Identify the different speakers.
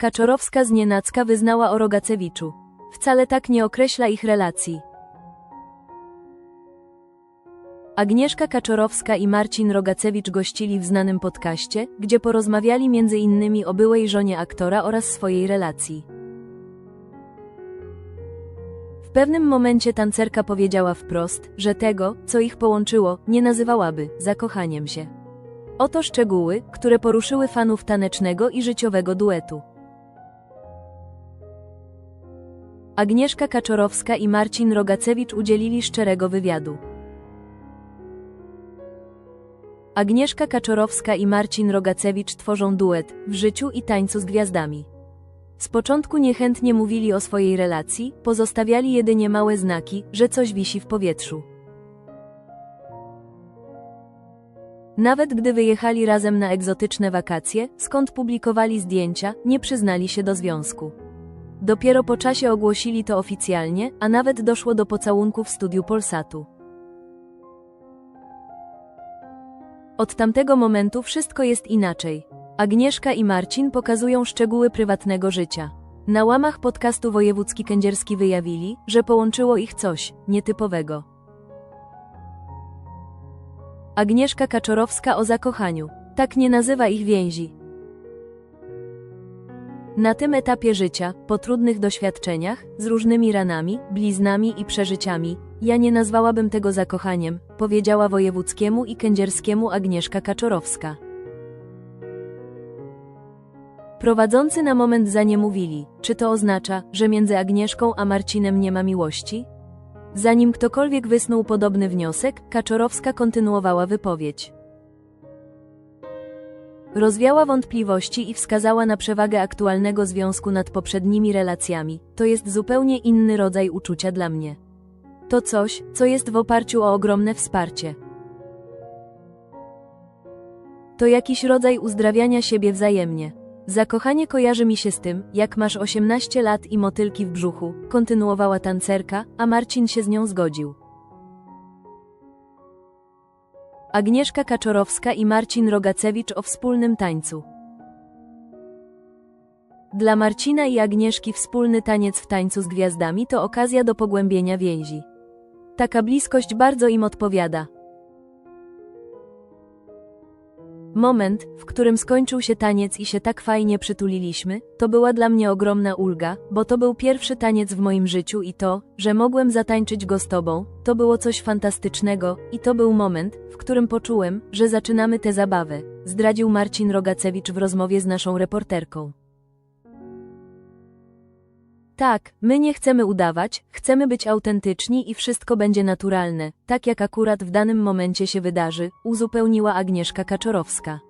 Speaker 1: Kaczorowska z nienacka wyznała o Rogacewiczu. Wcale tak nie określa ich relacji. Agnieszka Kaczorowska i Marcin Rogacewicz gościli w znanym podcaście, gdzie porozmawiali innymi o byłej żonie aktora oraz swojej relacji. W pewnym momencie tancerka powiedziała wprost, że tego, co ich połączyło, nie nazywałaby zakochaniem się. Oto szczegóły, które poruszyły fanów tanecznego i życiowego duetu. Agnieszka Kaczorowska i Marcin Rogacewicz udzielili szczerego wywiadu. Agnieszka Kaczorowska i Marcin Rogacewicz tworzą duet w życiu i tańcu z gwiazdami. Z początku niechętnie mówili o swojej relacji, pozostawiali jedynie małe znaki, że coś wisi w powietrzu. Nawet gdy wyjechali razem na egzotyczne wakacje, skąd publikowali zdjęcia, nie przyznali się do związku. Dopiero po czasie ogłosili to oficjalnie, a nawet doszło do pocałunku w studiu Polsatu. Od tamtego momentu wszystko jest inaczej. Agnieszka i Marcin pokazują szczegóły prywatnego życia. Na łamach podcastu Wojewódzki Kędzierski wyjawili, że połączyło ich coś nietypowego. Agnieszka Kaczorowska o zakochaniu. Tak nie nazywa ich więzi. Na tym etapie życia, po trudnych doświadczeniach, z różnymi ranami, bliznami i przeżyciami, ja nie nazwałabym tego zakochaniem, powiedziała wojewódzkiemu i kędzierskiemu Agnieszka Kaczorowska. Prowadzący na moment za nie mówili, czy to oznacza, że między Agnieszką a Marcinem nie ma miłości? Zanim ktokolwiek wysnuł podobny wniosek, Kaczorowska kontynuowała wypowiedź. Rozwiała wątpliwości i wskazała na przewagę aktualnego związku nad poprzednimi relacjami. To jest zupełnie inny rodzaj uczucia dla mnie. To coś, co jest w oparciu o ogromne wsparcie. To jakiś rodzaj uzdrawiania siebie wzajemnie. Zakochanie kojarzy mi się z tym, jak masz 18 lat i motylki w brzuchu, kontynuowała tancerka, a Marcin się z nią zgodził. Agnieszka Kaczorowska i Marcin Rogacewicz o wspólnym tańcu. Dla Marcina i Agnieszki wspólny taniec w tańcu z gwiazdami to okazja do pogłębienia więzi. Taka bliskość bardzo im odpowiada. Moment, w którym skończył się taniec i się tak fajnie przytuliliśmy, to była dla mnie ogromna ulga, bo to był pierwszy taniec w moim życiu i to, że mogłem zatańczyć go z tobą, to było coś fantastycznego i to był moment, w którym poczułem, że zaczynamy tę zabawę, zdradził Marcin Rogacewicz w rozmowie z naszą reporterką. Tak, my nie chcemy udawać, chcemy być autentyczni i wszystko będzie naturalne, tak jak akurat w danym momencie się wydarzy, uzupełniła Agnieszka Kaczorowska.